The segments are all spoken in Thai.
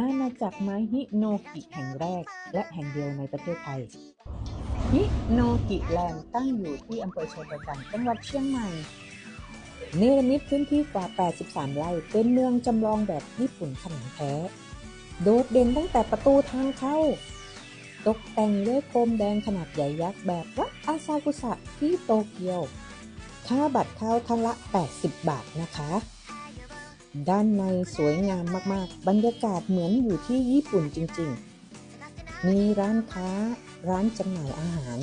อาณาจักรไม้ฮิโนกิแห่งแรก และแห่งเดียวในประเทศไทยฮิโนกิแลนด์ตั้งอยู่ที่อำเภอชัยประการจังหวัดเชียงใหม่เนรมิตพื้นที่กว่า 83 ไร่ เป็นเมืองจำลองแบบญี่ปุ่นขนาดแท้ โดดเด่นตั้งแต่ประตูทางเข้า ตกแต่งด้วยโคมแดงขนาดใหญ่ยักษ์แบบวัดอาซากุสะที่โตเกียว ค่าบัตรเข้าท่านละ 80 บาทนะคะ ด้านในสวยงามมากๆ บรรยากาศเหมือนอยู่ที่ญี่ปุ่นจริงๆ มีร้านค้า ร้านจำหน่ายอาหาร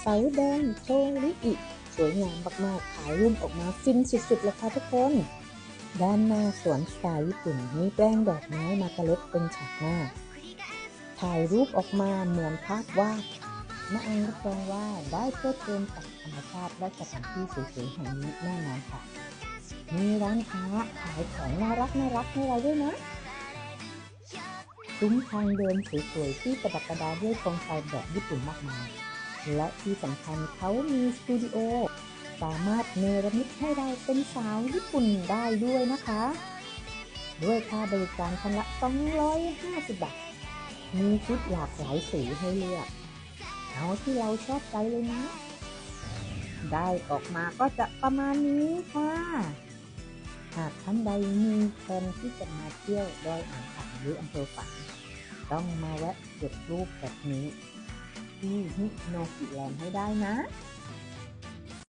เสาแดงโชริอิ สวยงามมากๆ ถ่ายรูปออกมาฟินสุดๆเลยค่ะทุกคน ด้านหน้าสวนสไตล์ญี่ปุ่นมีแปลงดอกไม้มากระเล็ดเป็นฉากหน้า ถ่ายรูปออกมาเหมือนภาพวาดมาอังรับรองว่าได้เพลิดเพลินกับธรรมชาติและสถานที่สวยๆแห่งนี้แน่นอนค่ะ มีร้านค้าขายของน่ารักน่ารักให้เราด้วยนะซุ้มทางเดินสวยๆที่ประดับประดาด้วยโครงไฟแบบญี่ปุ่นมากมาย และที่สำคัญเขามีสตูดิโอ สามารถเนรมิตให้เราเป็นสาวญี่ปุ่นได้ด้วยนะคะ ด้วยค่าบริการคันละ 250 บาท มีชุดหลากหลายสีให้เลือก เอาที่เราชอบใจเลยนะ ได้ออกมาก็จะประมาณนี้ค่ะ หากท่านใดมีแผนที่จะมาเที่ยวดอยอ่างขางหรืออำเภอฝางต้องมาแวะเก็บรูปแบบนี้ ที่นิโนกิแลนด์ให้ได้นะ